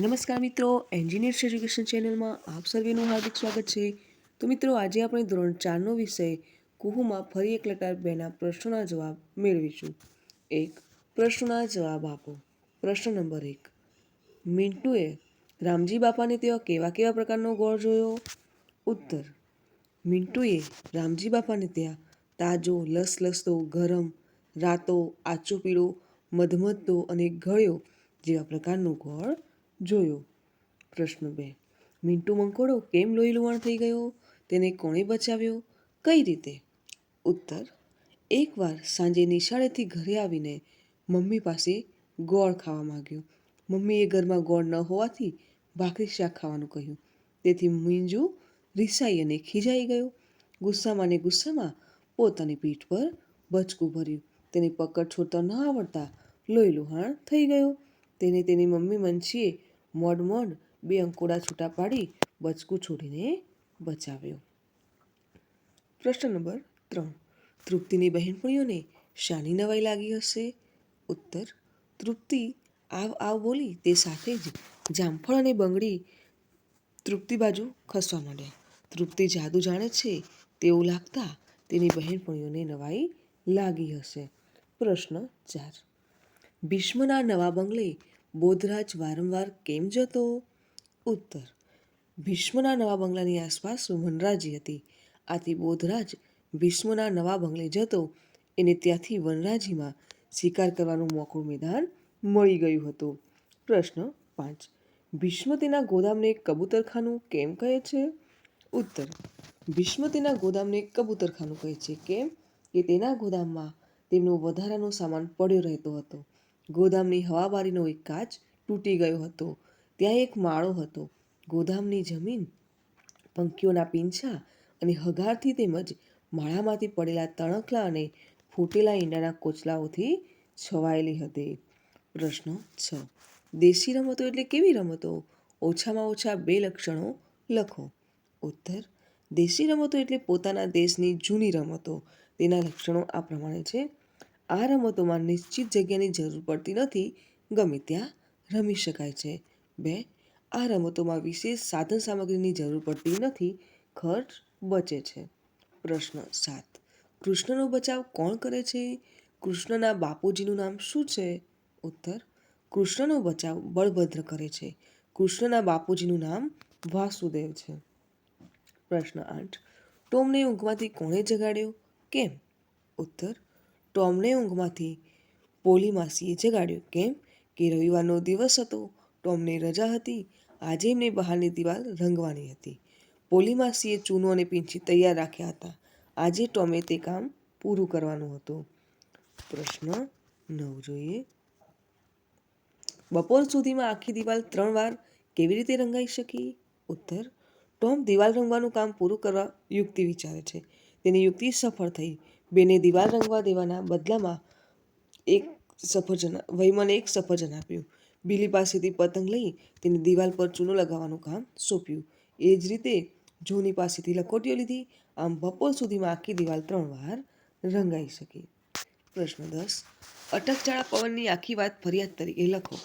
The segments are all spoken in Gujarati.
નમસ્કાર મિત્રો એન્જિનિયર્સ એજ્યુકેશન ચેનલમાં આપ સર્વેનું હાર્દિક સ્વાગત છે. તો મિત્રો, આજે આપણે ધોરણ ચારનો વિષય, કુહુમાં ફરી એક લટાર બેના પ્રશ્નોના જવાબ મેળવીશું. એક, પ્રશ્નોના જવાબ આપો. પ્રશ્ન નંબર એક, મિન્ટુએ રામજી બાપાને તેવા કેવા કેવા પ્રકારનો ગોળ જોયો? ઉત્તર, મિન્ટુએ રામજી બાપાને ત્યાં તાજો, લસલસતો, ગરમ, રાતો આચો પીળો, મધમધતો અને ગળ્યો જેવા પ્રકારનો ગોળ જોયો. પ્રશ્ન બે મિન્ટુ મંકોડો કેમ લોહી લુહાણ થઈ ગયો? તેને કોણે બચાવ્યો? કઈ રીતે? ઉત્તર, એકવાર સાંજે નિશાળેથી ઘરે આવીને મમ્મી પાસે ગોળ ખાવા માંગ્યો. મમ્મીએ ઘરમાં ગોળ ન હોવાથી ભાખરી શાક ખાવાનું કહ્યું. તેથી મીંજુ રિસાઈ અને ખીજાઈ ગયો. ગુસ્સામાં ને ગુસ્સામાં પોતાની પીઠ પર બચકું ભર્યું. તેને પકડ છોડતા ન આવડતા લોહી લુહાણ થઈ ગયો. તેને તેની મમ્મી મંચીએ મોડ મોડ બે અંકોડા છૂટા પાડી બચકું છોડીને બચાવ્યો. પ્રશ્ન નંબર ત્રણ. તૃપ્તિની બહેનપણીઓને શાની નવાઈ લાગી હશે? ઉત્તર, તૃપ્તિ આવ આવ બોલી તે સાથે જ જામફળ અને બંગડી તૃપ્તિ બાજુ ખસવા માંડ્યા. તૃપ્તિ જાદુ જાણે છે તેવું લાગતા તેની બહેનપણીઓને નવાઈ લાગી હશે. પ્રશ્ન ચાર. ભીષ્મના નવા બંગલે બોધરાજ વારંવાર કેમ જતો? ઉત્તર. ભીષ્મના નવા બંગલાની આસપાસ વનરાજી હતી. આથી બોધરાજ ભીષ્મના નવા બંગલે જતો, એને ત્યાંથી વનરાજીમાં શિકાર કરવાનું મોકળું મેદાન મળી ગયું હતું. પ્રશ્ન પાંચ. ભીષ્મ તેના ગોદામને કબૂતરખાનું કેમ કહે છે? ઉત્તર. ભીષ્મ તેના ગોદામને કબૂતરખાનું કહે છે કેમ? કે તેના ગોદામમાં તેમનો વધારાનો સામાન પડ્યો રહેતો હતો. ગોદામની હવાબારીનો એક કાચ તૂટી ગયો હતો. ત્યાં એક માળો હતો. ગોદામની જમીન, પંખીઓના પીંછા અને હગારથી તેમજ માળામાંથી પડેલા તણખલા અને ફૂટેલા ઈંડાના કોચલાઓથી છવાયેલી હતી. પ્રશ્ન છ. દેશી રમતો એટલે કેવી રમતો? ઓછામાં ઓછા બે લક્ષણો લખો. ઉત્તર. દેશી રમતો એટલે પોતાના દેશની જૂની રમતો. તેના લક્ષણો આ પ્રમાણે છે. આ રમતોમાં નિશ્ચિત જગ્યાની જરૂર પડતી નથી, ગમે ત્યાં રમી શકાય છે. બે આ રમતોમાં વિશેષ સાધન સામગ્રીની જરૂર પડતી નથી, ખર્ચ બચે છે. પ્રશ્ન સાત, કૃષ્ણનો બચાવ કોણ કરે છે? કૃષ્ણના બાપુજીનું નામ શું છે? ઉત્તર, કૃષ્ણનો બચાવ બળભદ્ર કરે છે. કૃષ્ણના બાપુજીનું નામ વાસુદેવ છે. પ્રશ્ન આઠ, ટોમને ઊંઘમાંથી કોણે જગાડ્યો? કેમ? ઉત્તર ટોમને ઊંઘમાંથી પોલી માસીએ જગાડ્યો, કેમ કે રવિવારનો દિવસ હતો ટોમને રજા હતી, આજે એમને બહારની દિવાલ રંગવાની હતી. પોલી માસીએ ચૂનો અને પીંછી તૈયાર રાખ્યા હતા. આજે ટોમે તે કામ પૂરું કરવાનું હતું. પ્રશ્ન નવ જોઈએ. બપોર સુધીમાં આખી દિવાલ ત્રણ વાર કેવી રીતે રંગાઈ શકી ઉત્તર, ટોમ દિવાલ રંગવાનું કામ પૂરું કરવા યુક્તિ વિચારે છે. તેની યુક્તિ સફળ થઈ. બેને દિવાલ રંગવા દેવાના બદલામાં એક સફરજન વૈમને એક સફરજન આપ્યું. બિલી પાસેથી પતંગ લઈ તેને દિવાલ પર ચૂનો લગાવવાનું કામ સોંપ્યું. એ જ રીતે જોની પાસેથી લખોટીઓ લીધી. આમ બપોર સુધીમાં આખી દિવાલ ત્રણ વાર રંગાઈ શકી. પ્રશ્ન દસ. અટકચાળા પવનની આખી વાત ફરિયાદ તરીકે લખો.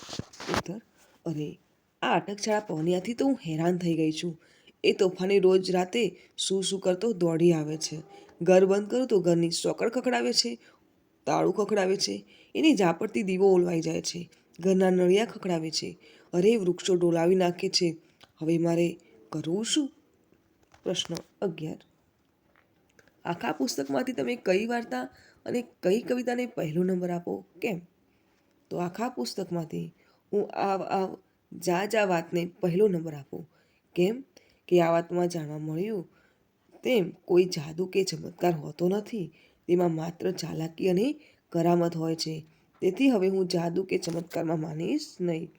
ઉત્તર, અરે, આ અટકચાળા પવનિયાથી તો હું હેરાન થઈ ગઈ છું. એ તોફાની રોજ રાતે શું શું કરતો દોડી આવે છે. ઘર બંધ કરું તો ઘરની સોકડ ખખડાવે છે, તાળું ખખડાવે છે, એની ઝાપડથી દીવો ઓલવાઈ જાય છે, ઘરના નળિયા ખખડાવે છે, અરે વૃક્ષો ડોલાવી નાખે છે, હવે મારે કરવું શું? પ્રશ્ન અગિયાર. આખા પુસ્તકમાંથી તમે કઈ વાર્તા અને કઈ કવિતાને પહેલો નંબર આપો? કેમ? તો આખા પુસ્તકમાંથી હું આ આ જા જા વાતને પહેલો નંબર આપું. કેમ? કે આ વાતમાં જાણવા મળ્યું તેમ કોઈ જાદુ કે ચમત્કાર હોતો નથી. તેમાં માત્ર ચાલાકી અને કરામત હોય છે. તેથી હવે હું જાદુ કે ચમત્કારમાં માનીશ નહીં.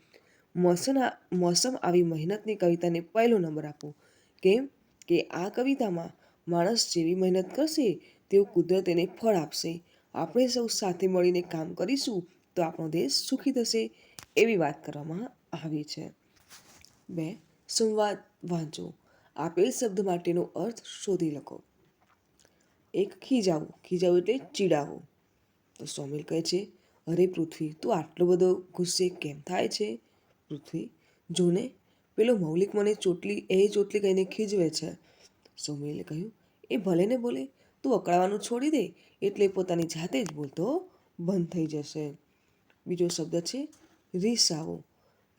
મોસના મોસમ આવી મહેનતની કવિતાને પહેલો નંબર આપો. કેમ કે આ કવિતામાં માણસ જેવી મહેનત કરશે તેવું કુદરત એને ફળ આપશે. આપણે સૌ સાથે મળીને કામ કરીશું તો આપણો દેશ સુખી થશે, એવી વાત કરવામાં આવી છે. બે, સંવાદ વાંચો. આપેલ શબ્દ માટેનો અર્થ શોધી લખો. એક ખીજાવું. ખીજાવું એટલે ચીડાવું. તો સોમિલ કહે છે, અરે પૃથ્વી, તું આટલો બધો ગુસ્સે કેમ થાય છે? પૃથ્વી, જોને, પેલો મૌલિક મને ચોટલી, એ ચોટલી કહીને ખીજવે છે. સોમિલે કહ્યું, એ ભલે ને બોલે, તું અકળાવાનું છોડી દે, એટલે પોતાની જાતે જ બોલતો બંધ થઈ જશે. બીજો શબ્દ છે, રીસાવો.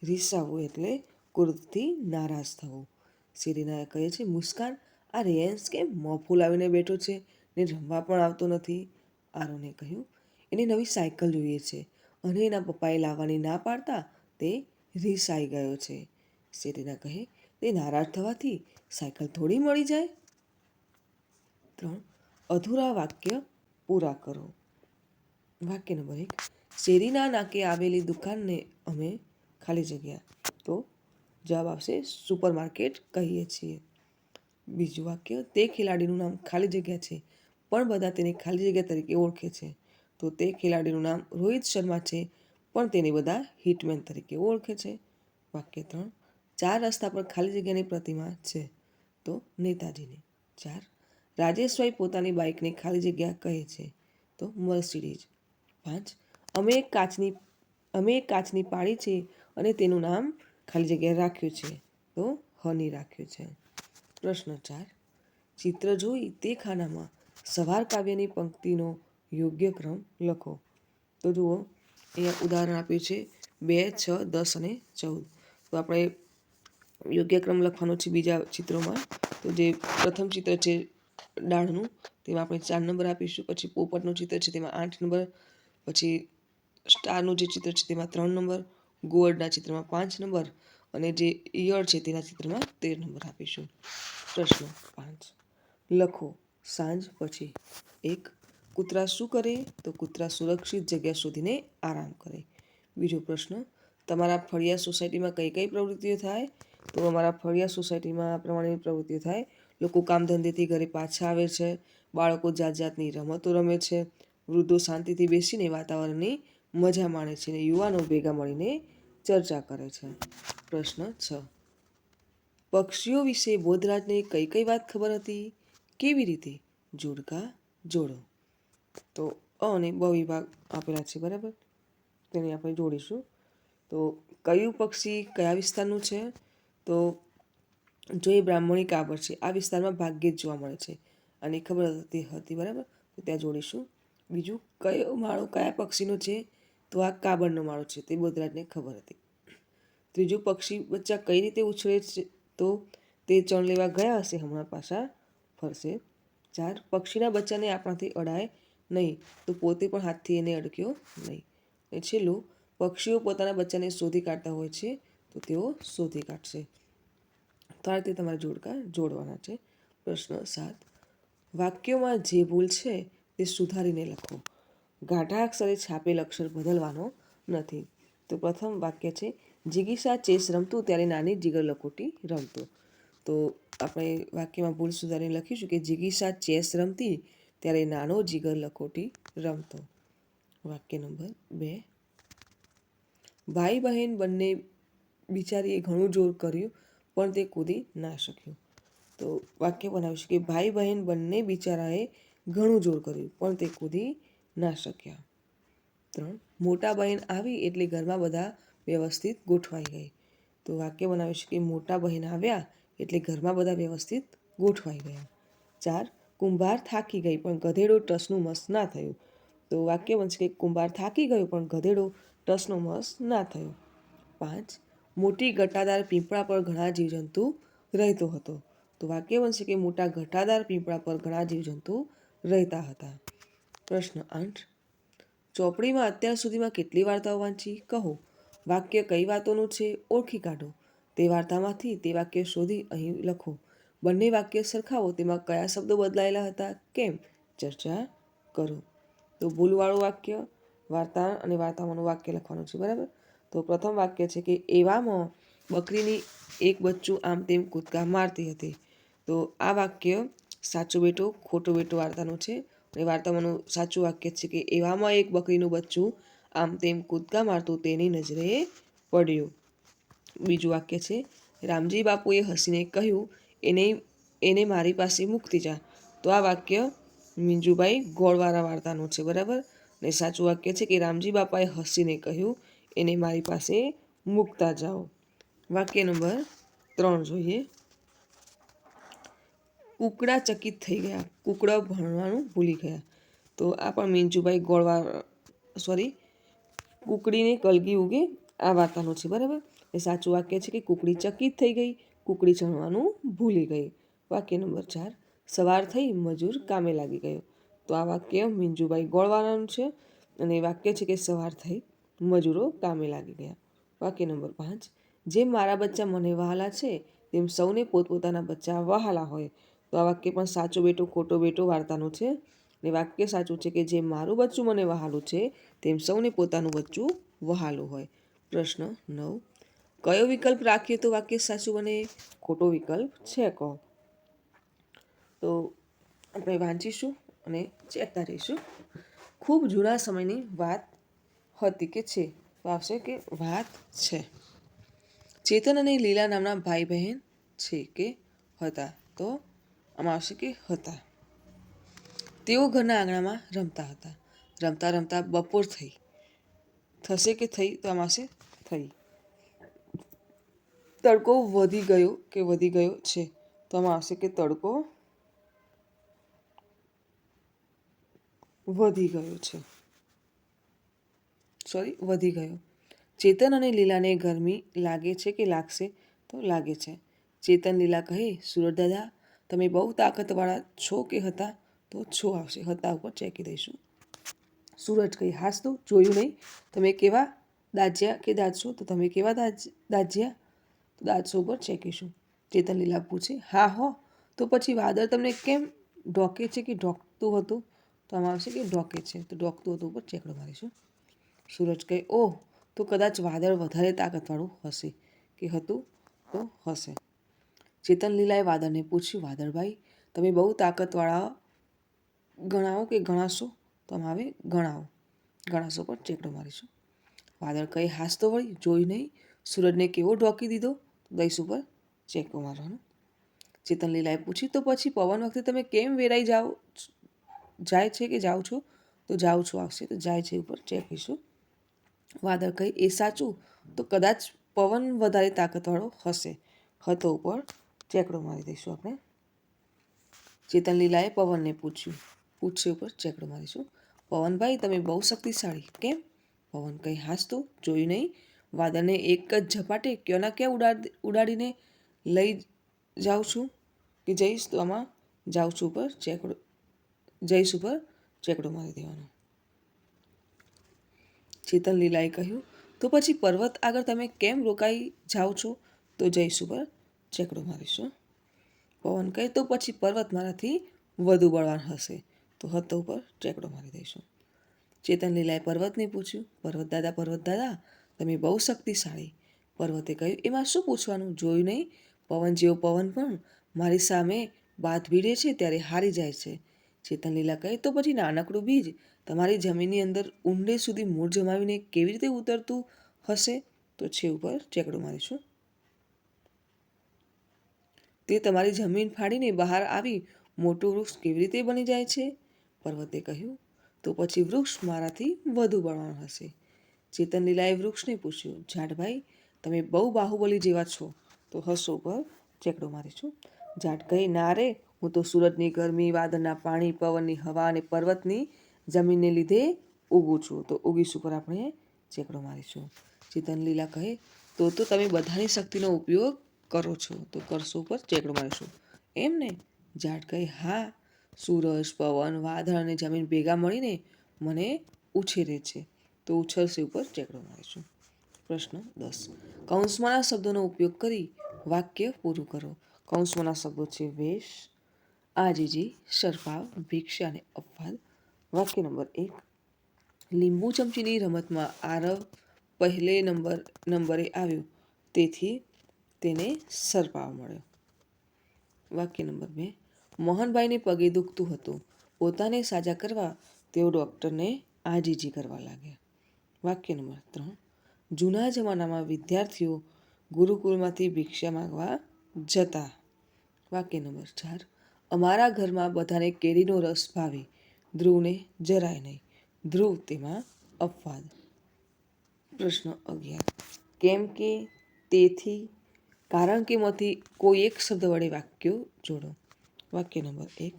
રીસાવો એટલે ક્રોધથી નારાજ થવું. સિરીના કહે છે, મુસ્કાન, આ રેન્સ કેમ મોં ફૂલાવીને બેઠો છે ને રમવા પણ આવતો નથી? આરોને કહ્યું, એને નવી સાયકલ જોઈએ છે અને એના પપ્પાએ લાવવાની ના પાડતા તે રીસાઈ ગયો છે. શેરીના કહે, તે નારાજ થવાથી સાયકલ થોડી મળી જાય? ત્રણ, અધૂરા વાક્ય પૂરા કરો. વાક્ય નંબર એક શેરીના નાકે આવેલી દુકાનને અમે ખાલી જગ્યા. તો જવાબ આવશે સુપરમાર્કેટ કહીએ છીએ. બીજું વાક્ય, તે ખેલાડીનું નામ ખાલી જગ્યા છે, પણ બધા તેને ખાલી જગ્યા તરીકે ઓળખે છે. તો તે ખેલાડીનું નામ રોહિત શર્મા છે, પણ તેને બધા હિટમેન તરીકે ઓળખે છે. વાક્ય ત્રણ, ચાર રસ્તા પર ખાલી જગ્યાની પ્રતિમા છે. તો નેતાજીની ચાર, રાજેશભાઈ પોતાની બાઇકને ખાલી જગ્યા કહે છે. તો મર્સિડીઝ. પાંચ, અમે એક કાચની, અમે એક કાચની પાળી છે અને તેનું નામ ખાલી જગ્યાએ રાખ્યું છે. તો હની રાખ્યું છે. પ્રશ્ન ચાર. ચિત્ર જોઈ તે ખાનામાં સવાર કાવ્યની પંક્તિનો યોગ્ય ક્રમ લખો. તો જુઓ, અહીંયા ઉદાહરણ આપ્યું છે. બે, છ, દસ અને ચૌદ. તો આપણે યોગ્ય ક્રમ લખવાનો છે બીજા ચિત્રોમાં. તો જે પ્રથમ ચિત્ર છે ડાળનું, તેમાં આપણે ચાર નંબર આપીશું. પછી પોપટનું ચિત્ર છે, તેમાં આઠ નંબર. પછી સ્ટારનું જે ચિત્ર છે, તેમાં ત્રણ નંબર. ગોળના ચિત્રમાં પાંચ નંબર અને જે ઈયળ છે તેના ચિત્રમાં તેર નંબર આપીશું. પ્રશ્ન પાંચ. લખો, સાંજ પછી. એક, કૂતરા શું કરે? તો કૂતરા સુરક્ષિત જગ્યા શોધીને આરામ કરે. બીજો પ્રશ્ન, તમારા ફળિયા સોસાયટીમાં કઈ કઈ પ્રવૃત્તિઓ થાય? તો અમારા ફળિયા સોસાયટીમાં આ પ્રમાણેની પ્રવૃત્તિઓ થાય. લોકો કામ ધંધેથી ઘરે પાછા આવે છે. બાળકો જાત જાતની રમતો રમે છે. વૃદ્ધો શાંતિથી બેસીને વાતાવરણની મજા માણે છે અને યુવાનો ભેગા મળીને ચર્ચા કરે છે. પ્રશ્ન છ. પક્ષીઓ વિશે બોધરાજને કઈ કઈ વાત ખબર હતી? કેવી રીતે? જોડકા જોડો. તો અ અને બ વિભાગ આપેલા છે, બરાબર? તેને આપણે જોડીશું. તો કયું પક્ષી કયા વિસ્તારનું છે? તો જો એ બ્રાહ્મણી કાબર છે, આ વિસ્તારમાં ભાગ્યે જ જોવા મળે છે. અને ખબર હતી હતી, બરાબર? તો ત્યાં જોડીશું. બીજું કયો માળો કયા પક્ષીનો છે? તો આ કાબરનો માળો છે, તે બોધરાજને ખબર હતી. ત્રીજું, પક્ષી બચ્ચા કઈ રીતે ઉછળે છે, તો તે ચણ લેવા ગયા હશે, હમણાં પાછા ફરશે. ચાર, પક્ષીના બચ્ચાને આપણાથી અડાય નહીં, તો પોતે પણ હાથથી એને અડક્યો નહીં. અને છેલ્લું, પક્ષીઓ પોતાના બચ્ચાને શોધી કાઢતા હોય છે, તો તેઓ શોધી કાઢશે. તો આ રીતે તમારે જોડકા જોડવાના છે. પ્રશ્ન સાત, વાક્યોમાં જે ભૂલ છે, તે સુધારીને લખો. ગાઢા અક્ષરે છાપેલ અક્ષર બદલવાનો નથી. તો પ્રથમ વાક્ય છે, જિગીસા ચેસ રમતું ત્યારે નાની જીગર લખોટી રમતો. તો આપણે વાક્યમાં ભૂલ સુધારીને લખીશું કે, જિગીસા ચેસ રમતી ત્યારે નાનો જીગર લખોટી રમતો. વાક્ય નંબર બે. ભાઈ બહેન બંને બિચારીએ ઘણું જોર કર્યું, પણ તે કૂદી ના શક્યું. તો વાક્ય બનાવીશું કે ભાઈ બહેન બંને બિચારાએ ઘણું જોર કર્યું, પણ તે કૂદી ના શક્યા. ત્રણ, મોટા બહેન આવી એટલે ઘરમાં બધા વ્યવસ્થિત ગોઠવાઈ ગઈ. તો વાક્ય બનાવીશું કે મોટા બહેન આવ્યા એટલે ઘરમાં બધા વ્યવસ્થિત ગોઠવાઈ ગયા. ચાર, કુંભાર થાકી ગઈ પણ ગધેડો ટસનું મસ ના થયું. તો વાક્ય બનશે કે કુંભાર થાકી ગયો પણ ગધેડો ટસનો મસ ના થયો. પાંચ, મોટી ઘટાદાર પીંપળા પર ઘણા જીવજંતુ રહેતો હતો. તો વાક્ય બનશે કે મોટા ઘટાદાર પીંપળા પર ઘણા જીવજંતુ રહેતા હતા. પ્રશ્ન આઠ ચોપડીમાં અત્યાર સુધીમાં કેટલી વાર્તાઓ વાંચી? કહો. વાક્ય કઈ વાતોનું છે? ઓળખી કાઢો. તે વાર્તામાંથી તે વાક્ય શોધી અહીં લખો. બંને વાક્ય સરખાવો. તેમાં કયા શબ્દો બદલાયેલા હતા? કેમ? ચર્ચા કરો. તો ભૂલવાળું વાક્ય, વાર્તા અને વાર્તામાંનું વાક્ય લખવાનું છે, બરાબર? તો પ્રથમ વાક્ય છે કે, એવામાં બકરીની એક બચ્ચું આમ તેમ કૂદકા મારતી હતી. તો આ વાક્ય સાચો બેટો ખોટો બેટો વાર્તાનું છે. અને વાર્તામાંનું સાચું વાક્ય છે કે એવામાં એક બકરીનું બચ્ચું આમ તેમ કૂદકા મારતું તેની નજરે પડ્યું. બીજું વાક્ય છે, રામજી બાપુએ હસીને કહ્યું, એને એને મારી પાસે મૂકતી જા. તો આ વાક્ય મિંજુભાઈ ગોળવાળા વાર્તાનું છે, બરાબર? ને સાચું વાક્ય છે કે રામજી બાપાએ હસીને કહ્યું, એને મારી પાસે મૂકતા જાઓ. વાક્ય નંબર ત્રણ જોઈએ. કુકડા ચકિત થઈ ગયા. કુકડા ભણવાનું ભૂલી ગયા. તો આ પણ મિંજુભાઈ ગોળવા સોરી કુકડીને કલગી ઉગે. આ વાર્તાનું છે, બરાબર? એ સાચું વાક્ય છે કે કુકડી ચકિત થઈ ગઈ, કુકડી ચણવાનું ભૂલી ગઈ. વાક્ય નંબર ચાર, સવાર થઈ મજૂર કામે લાગી ગયો. તો આ વાક્ય મિંજુભાઈ ગોળવાળાનું છે અને એ વાક્ય છે કે સવાર થઈ મજૂરો કામે લાગી ગયા. વાક્ય નંબર પાંચ, જેમ મારા બચ્ચા મને વહાલા છે, તેમ સૌને પોતપોતાના બચ્ચા વહાલા હોય. તો આ વાક્ય પણ સાચો બેટો ખોટો બેટો વાર્તાનું છે. ને વાક્ય સાચું છે કે જેમ મારું બચ્ચું મને વહાલું છે, તેમ સૌને પોતાનું બચ્ચું વહાલું હોય. પ્રશ્ન નવ. કયો વિકલ્પ રાખીએ તો વાક્ય સાચું બને? ખોટો વિકલ્પ છે કહો તો આપણે વાંચીશું અને ચેકતા રહીશું. ખૂબ જૂના સમયની વાત હતી કે છે? તો આવશે કે વાત છે. ચેતન અને લીલા નામના ભાઈ બહેન છે કે હતા? તો આમાં કે હતા. તેઓ ઘરના આંગણામાં રમતા હતા. રમતા રમતા બપોર થઈ. થશે કે થઈ તો આમાં થઈ. તડકો વધી ગયો કે વધી ગયો છે? તો આવશે કે તડકો વધી ગયો છે? સોરી વધી ગયો. ચેતન અને લીલાને ગરમી લાગે છે કે લાગશે? તો લાગે છે. ચેતન લીલા કહે દાદા તમે બહુ તાકાતવાળા છો કે હતા, તો છો આવશે. હતા ઉપર ચેકી દઈશું. સૂરજ કહી હાસ તો જોયું નહીં. તમે કેવા દાજ્યા કે દાજશો? તો તમે કેવા દાજ, દાજ્યા? તો દાજશો ઉપર ચેકીશું. ચેતન લીલા પૂછે, હા હો, તો પછી વાદળ તમને કેમ ઢોકે છે કે ઢોકતું હતું? તો આમાં આવશે કે ઢોકે છે. તો ઢોકતું હતું ઉપર ચેકડો મારીશું. સૂરજ કહે, ઓહ, તો કદાચ વાદળ વધારે તાકાતવાળું હશે કે હતું તો હશે. ચેતન લીલાએ વાદળને પૂછ્યું, વાદળભાઈ, તમે બહુ તાકાતવાળા ગણાવો કે ગણાશો? તો આવે ગણાવો. ગણાશો પર ચેકડો મારીશું. વાદળ કહે હાસ તો વળી? જોઈ નહીં? સૂરજને કેવો ઢોકી દીધો? દઈશ ઉપર ચેકો મારવાનો. ચેતનલીલાએ પૂછ્યું, તો પછી પવન વખતે તમે કેમ વેરાઈ જાઓ? જાય છે કે જાઓ છો? તો જાઓ છો, આવશે તો જાય છે ઉપર ચેકીશું વાદળ કહી એ સાચું? તો કદાચ પવન વધારે તાકાતવાળો હશે. હતો ઉપર ચેકડો મારી દઈશું આપણે. ચેતન લીલાએ પવનને પૂછ્યું. પૂછશે ઉપર ચેકડો મારીશું. પવનભાઈ, તમે બહુ શક્તિશાળી. કેમ? પવન કંઈ હાસ તો જોયું નહીં. વાદળને એક જ ઝપાટે ક્યોના ક્યાં ઉડાડ, ઉડાડીને લઈ જાઉં છું કે જઈશ તો આમાં? જાઉં છું ઉપર ચેકડો, જઈશ ઉપર ચેકડો મારી દેવાનો. ચેતન લીલાએ કહ્યું, તો પછી પર્વત આગળ તમે કેમ રોકાઈ જાઓ છો? તો જઈશ ઉપર ચેકડો મારીશું. પવન કહે તો પછી પર્વત મારાથી વધુ બળવાન હશે. તો હતો ઉપર ચેકડો મારી દઈશું. ચેતન લીલાએ પર્વતને પૂછ્યું, પર્વત દાદા પર્વત દાદા, તમે બહુ શક્તિશાળી. પર્વતે કહ્યું, એમાં શું પૂછવાનું? જોયું નહીં? પવન જેવો પવન પણ મારી સામે બાત ભીડે છે ત્યારે હારી જાય છે. ચેતન લીલા કહે, તો પછી નાનકડું બીજ તમારી જમીનની અંદર ઊંડે સુધી મૂળ જમાવીને કેવી રીતે ઉતરતું હશે? તો છે ઉપર ચેકડો મારીશું. તે તમારી જમીન ફાડીને બહાર આવી મોટું વૃક્ષ કેવી રીતે બની જાય છે? પર્વતે કહ્યું, તો પછી વૃક્ષ મારાથી વધુ બળવાન હશે. ચેતન લીલાએ વૃક્ષને પૂછ્યું, ઝાડભાઈ, તમે બહુ બાહુબલી જેવા છો, તો હસો ઉપર ચેકડો મારીશું જાટ કહી ના રે, હું તો સુરતની ગરમી, વાદળના પાણી, પવનની હવા અને પર્વતની જમીનને લીધે ઉગું છું, તો ઉગીશ ઉપર આપણે ચેકડો મારીશું. ચેતન લીલા કહે, તો તો તમે બધાની શક્તિનો ઉપયોગ કરો છો, તો કરશો ઉપર ચેકડો મારીશું. એમ ને? ઝાડ કહે, હા, સૂરજ, પવન, વાદળ અને જમીન ભેગા મળીને મને ઉછેરે છે, તો ઉછળશે ઉપર ચેકડો મારીશું. પ્રશ્ન દસ. કૌંસમાંના શબ્દોનો ઉપયોગ કરી વાક્ય પૂરું કરો. કૌંસમાંના શબ્દો છે વેશ, આજીજી શરફાવ ભિક્ષા અને અપવાદ. વાક્ય નંબર એક. લીંબુ ચમચીની રમતમાં આરવ પહેલે નંબર, નંબરે આવ્યો. તેથી તેને સરપાવ મળ્યો. વાક્ય નંબર બે. મોહનભાઈને પગે દુખતું હતું. પોતાને સાજા કરવા તેઓ ડૉક્ટરને આજીજી કરવા લાગ્યા. વાક્ય નંબર ત્રણ. જૂના જમાનામાં વિદ્યાર્થીઓ ગુરુકુળમાંથી ભિક્ષા માંગવા જતા. વાક્ય નંબર ચાર. અમારા ઘરમાં બધાને કેરીનો રસ ભાવે. ધ્રુવને જરાય નહીં. ધ્રુવ તેમાં અપવાદ. પ્રશ્ન અગિયાર. કેમ કે તેથી કારણ કેમાંથી કોઈ એક શબ્દ વડે વાક્યો જોડો. વાક્ય નંબર એક.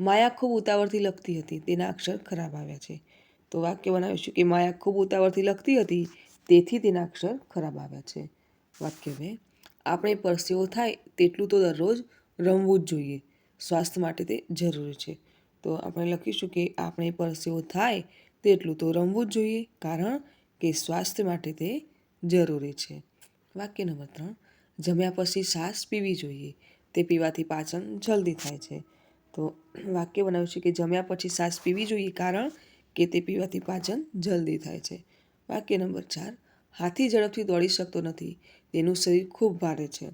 માયા ખૂબ ઉતાવળથી લખતી હતી, તેના અક્ષર ખરાબ આવ્યા છે. તો વાક્ય બનાવીશું કે માયા ખૂબ ઉતાવળથી લખતી હતી, તેથી તેના અક્ષર ખરાબ આવ્યા છે. વાક્ય બે. આપણે પરસેવો થાય તેટલું તો દરરોજ રમવું જ જોઈએ. સ્વાસ્થ્ય માટે તે જરૂરી છે. તો આપણે લખીશું કે આપણે પરસેવો થાય તેટલું તો રમવું જ જોઈએ, કારણ કે સ્વાસ્થ્ય માટે તે જરૂરી છે. વાક્ય નંબર ત્રણ. જમ્યા પછી છાશ પીવી જોઈએ. તે પીવાથી પાચન જલ્દી થાય છે. તો વાક્ય બનાવ્યું છે કે જમ્યા પછી છાશ પીવી જોઈએ કારણ કે તે પીવાથી પાચન જલ્દી થાય છે. વાક્ય નંબર ચાર. હાથી ઝડપથી દોડી શકતો નથી. તેનું શરીર ખૂબ ભારે છે.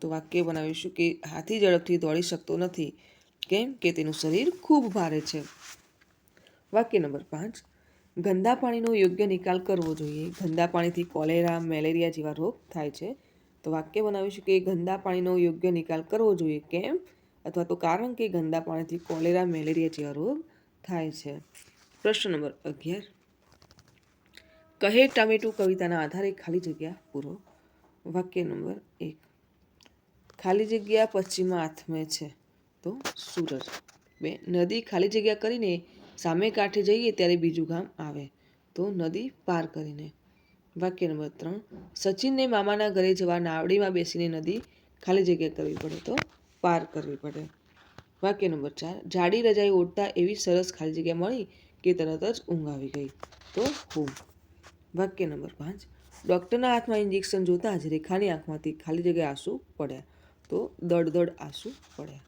તો વાક્ય બનાવીશું કે હાથી ઝડપથી દોડી શકતો નથી. કેમ કે તેનું શરીર ખૂબ ભારે છે. વાક્ય નંબર પાંચ. ગંદા પાણીનો યોગ્ય નિકાલ કરવો જોઈએ. ગંદા પાણીથી કોલેરા, મેલેરિયા જેવા રોગ થાય છે. તો વાક્ય બનાવીશું કે ગંદા પાણીનો યોગ્ય નિકાલ કરવો જોઈએ કેમ? અથવા તો કારણ કે ગંદા પાણીથી કોલેરા, મેલેરિયા જેવા રોગ થાય છે. પ્રશ્ન નંબર અગિયાર. કહે ટામેટું કવિતાના આધારે ખાલી જગ્યા પૂરો. વાક્ય નંબર એક. ખાલી જગ્યા પશ્ચિમમાં આથમે છે. તો સૂરજ બે. નદી ખાલી જગ્યા કરીને સામે કાંઠે જઈએ ત્યારે બીજું ગામ આવે. તો નદી પાર કરીને. વાક્ય નંબર ત્રણ. સચિનને મામાના ઘરે જવા નાવડીમાં બેસીને નદી ખાલી જગ્યા કરવી પડે તો પાર કરવી પડે. વાક્ય નંબર ચાર. જાડી રજાઈ ઓઢતા એવી સરસ ખાલી જગ્યા મળી કે તરત જ ઊંઘ આવી ગઈ. તો હું. વાક્ય નંબર પાંચ. ડૉક્ટરના હાથમાં ઇન્જેક્શન જોતાં જ રેખાની આંખમાંથી ખાલી જગ્યા આંસુ પડ્યા. તો દડ દડ આંસુ પડ્યા.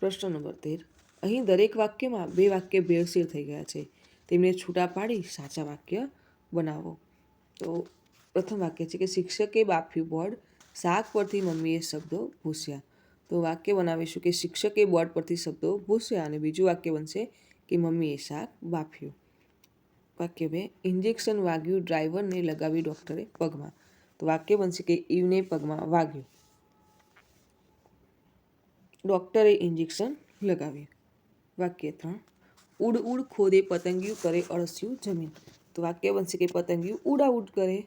પ્રશ્ન નંબર તેર. અહીં દરેક વાક્યમાં બે વાક્ય ભેળસેળ થઈ ગયા છે. તેમને છૂટા પાડી સાચા વાક્ય બનાવો. તો પ્રથમ વાક્ય છે કે શિક્ષકે બાફ્યું બોર્ડ શાક પરથી મમ્મીએ શબ્દો ભૂસ્યા. તો વાક્ય બનાવીશું કે શિક્ષકે બોર્ડ પરથી શબ્દો ભૂસ્યા અને બીજું વાક્ય બનશે કે મમ્મીએ શાક બાફ્યું. વાક્ય બે, ઇન્જેક્શન વાગ્યું ડ્રાઈવરને લગાવી ડૉક્ટરે પગમાં. તો વાક્ય બનશે કે ઈવને પગમાં વાગ્યું. ડૉક્ટરે ઇન્જેક્શન લગાવ્યું. વાક્ય ત્રણ, ઉડ ઉડ ખોદે પતંગિયું કરે અળસ્યું જમીન. તો વાક્ય બનશે કે પતંગિયું ઉડાઉડ કરે,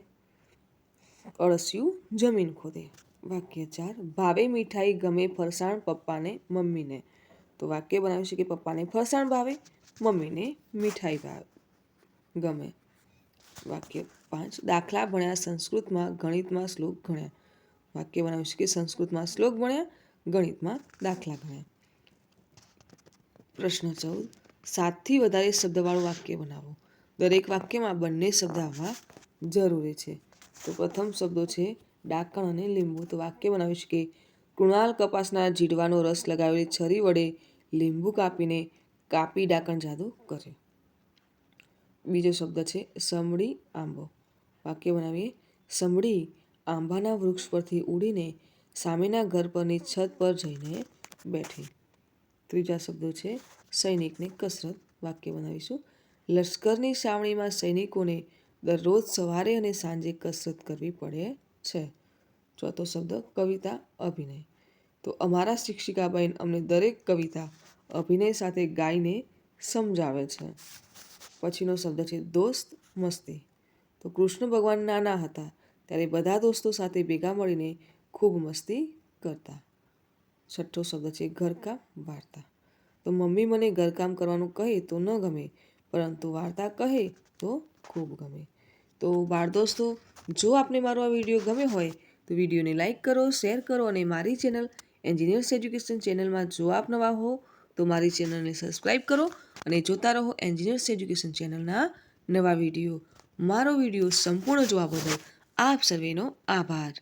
અળસિયું જમીન ખોદે. વાક્ય ચાર, ભાવે મીઠાઈ ગમે ફરસાણ પપ્પાને, મમ્મીને. તો વાક્ય બનાવ્યું છે કે પપ્પાને ફરસાણ ભાવે, મમ્મીને મીઠાઈ ભાવે, ગમે. વાક્ય પાંચ, દાખલા ભણ્યા સંસ્કૃતમાં ગણિતમાં શ્લોક ગણ્યા. વાક્ય બનાવ્યું છે કે સંસ્કૃતમાં શ્લોક ભણ્યા, ગણિતમાં દાખલા ગણ્યા. પ્રશ્ન ચૌદ, સાતથી વધારે શબ્દવાળું વાક્ય બનાવો. દરેક વાક્યમાં બંને શબ્દ આવવા જરૂરી છે. તો પ્રથમ શબ્દો છે ડાકણ અને લીંબુ. તો વાક્ય બનાવીશ કે, કૃણાલ કપાસના જીડવાનો રસ લગાવેલી છરી વડે લીંબુ કાપીને કાપી ડાકણ જાદુ કરે. બીજો શબ્દ છે સમડી આંબો. વાક્ય બનાવીએ, સમડી આંબાના વૃક્ષ પરથી ઉડીને સામેના ઘર પરની છત પર જઈને બેઠી. ત્રીજા શબ્દો છે, સૈનિકને કસરત. વાક્ય બનાવીશું લશ્કરની છાવણીમાં સૈનિકોને દરરોજ સવારે અને સાંજે કસરત કરવી પડે છે. ચોથો શબ્દ, કવિતા, અભિનય. તો અમારા શિક્ષિકાબેન અમને દરેક કવિતા અભિનય સાથે ગાઈને સમજાવે છે. પછીનો શબ્દ છે, દોસ્ત, મસ્તી. તો કૃષ્ણ ભગવાન નાના હતા, ત્યારે બધા દોસ્તો સાથે ભેગા મળીને ખૂબ મસ્તી કરતા. છઠ્ઠો શબ્દ છે, ઘરકામ વાર્તા. તો મમ્મી મને ઘરકામ કરવાનું કહે તો ન ગમે પરંતુ વાર્તા કહે તો ખૂબ ગમે. તો બાળ જો આપને મારો આ વીડિયો ગમે હોય, તો વિડીયોને લાઇક કરો, શેર કરો અને મારી ચેનલ એન્જિનિયર્સ એજ્યુકેશન ચેનલમાં જો આપ નવા હો, તો મારી ચેનલને સબસ્ક્રાઈબ કરો અને જોતા રહો એન્જિનિયર્સ એજ્યુકેશન ચેનલના નવા વીડિયો. મારો વીડિયો સંપૂર્ણ જોવા બદલ આપ સર્વેનો આભાર.